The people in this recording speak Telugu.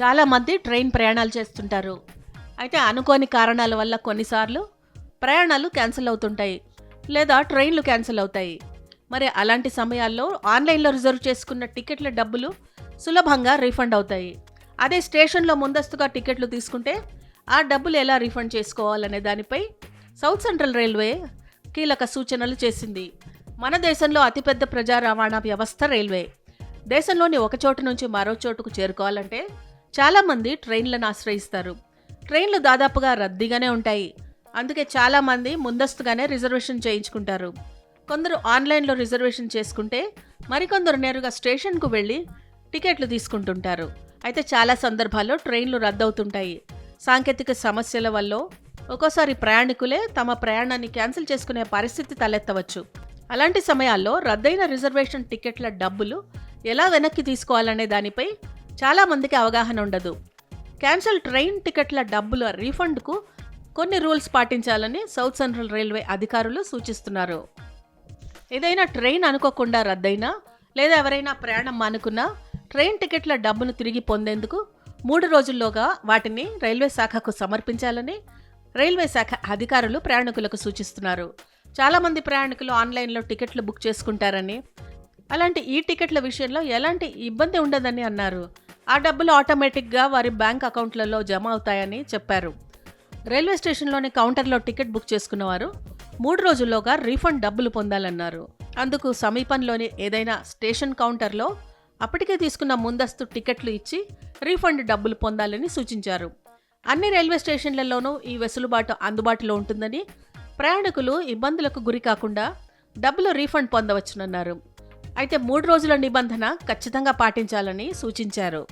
చాలామంది ట్రైన్ ప్రయాణాలు చేస్తుంటారు. అయితే అనుకోని కారణాల వల్ల కొన్నిసార్లు ప్రయాణాలు క్యాన్సిల్ అవుతుంటాయి లేదా ట్రైన్లు క్యాన్సిల్ అవుతాయి. మరి అలాంటి సమయాల్లో ఆన్లైన్లో రిజర్వ్ చేసుకున్న టికెట్ల డబ్బులు సులభంగా రీఫండ్ అవుతాయి. అదే స్టేషన్లో ముందస్తుగా టికెట్లు తీసుకుంటే ఆ డబ్బులు ఎలా రీఫండ్ చేసుకోవాలనే దానిపై సౌత్ సెంట్రల్ రైల్వే కీలక సూచనలు చేసింది. మన దేశంలో అతిపెద్ద ప్రజా రవాణా వ్యవస్థ రైల్వే. దేశంలోని ఒక చోటు నుంచి మరో చోటుకు చేరుకోవాలంటే చాలామంది ట్రైన్లను ఆశ్రయిస్తారు. ట్రైన్లు దాదాపుగా రద్దీగానే ఉంటాయి. అందుకే చాలామంది ముందస్తుగానే రిజర్వేషన్ చేయించుకుంటారు. కొందరు ఆన్లైన్లో రిజర్వేషన్ చేసుకుంటే మరికొందరు నేరుగా స్టేషన్కు వెళ్ళి టికెట్లు తీసుకుంటుంటారు. అయితే చాలా సందర్భాల్లో ట్రైన్లు రద్దవుతుంటాయి. సాంకేతిక సమస్యల వల్ల ఒక్కోసారి ప్రయాణికులే తమ ప్రయాణాన్ని క్యాన్సిల్ చేసుకునే పరిస్థితి తలెత్తవచ్చు. అలాంటి సమయాల్లో రద్దయిన రిజర్వేషన్ టికెట్ల డబ్బులు ఎలా వెనక్కి తీసుకోవాలనే దానిపై చాలామందికి అవగాహన ఉండదు. క్యాన్సల్ ట్రైన్ టికెట్ల డబ్బుల రీఫండ్కు కొన్ని రూల్స్ పాటించాలని సౌత్ సెంట్రల్ రైల్వే అధికారులు సూచిస్తున్నారు. ఏదైనా ట్రైన్ అనుకోకుండా రద్దయినా లేదా ఎవరైనా ప్రయాణం మానుకున్నా ట్రైన్ టికెట్ల డబ్బును తిరిగి పొందేందుకు మూడు రోజుల్లోగా వాటిని రైల్వే శాఖకు సమర్పించాలని రైల్వే శాఖ అధికారులు ప్రయాణికులకు సూచిస్తున్నారు. చాలామంది ప్రయాణికులు ఆన్లైన్లో టికెట్లు బుక్ చేసుకుంటారని అలాంటి ఈ టికెట్ల విషయంలో ఎలాంటి ఇబ్బంది ఉండదని అన్నారు. ఆ డబ్బులు ఆటోమేటిక్గా వారి బ్యాంక్ అకౌంట్లలో జమ అవుతాయని చెప్పారు. రైల్వే స్టేషన్లోని కౌంటర్లో టికెట్ బుక్ చేసుకున్నవారు మూడు రోజుల్లోగా రీఫండ్ డబ్బులు పొందాలన్నారు. అందుకు సమీపంలోని ఏదైనా స్టేషన్ కౌంటర్లో అప్పటికే తీసుకున్న ముందస్తు టికెట్లు ఇచ్చి రీఫండ్ డబ్బులు పొందాలని సూచించారు. అన్ని రైల్వే స్టేషన్లలోనూ ఈ వెసులుబాటు అందుబాటులో ఉంటుందని ప్రయాణికులు ఇబ్బందులకు గురి కాకుండా డబ్బులు రీఫండ్ పొందవచ్చునన్నారు. అయితే మూడు రోజుల నిబంధన ఖచ్చితంగా పాటించాలని సూచించారు.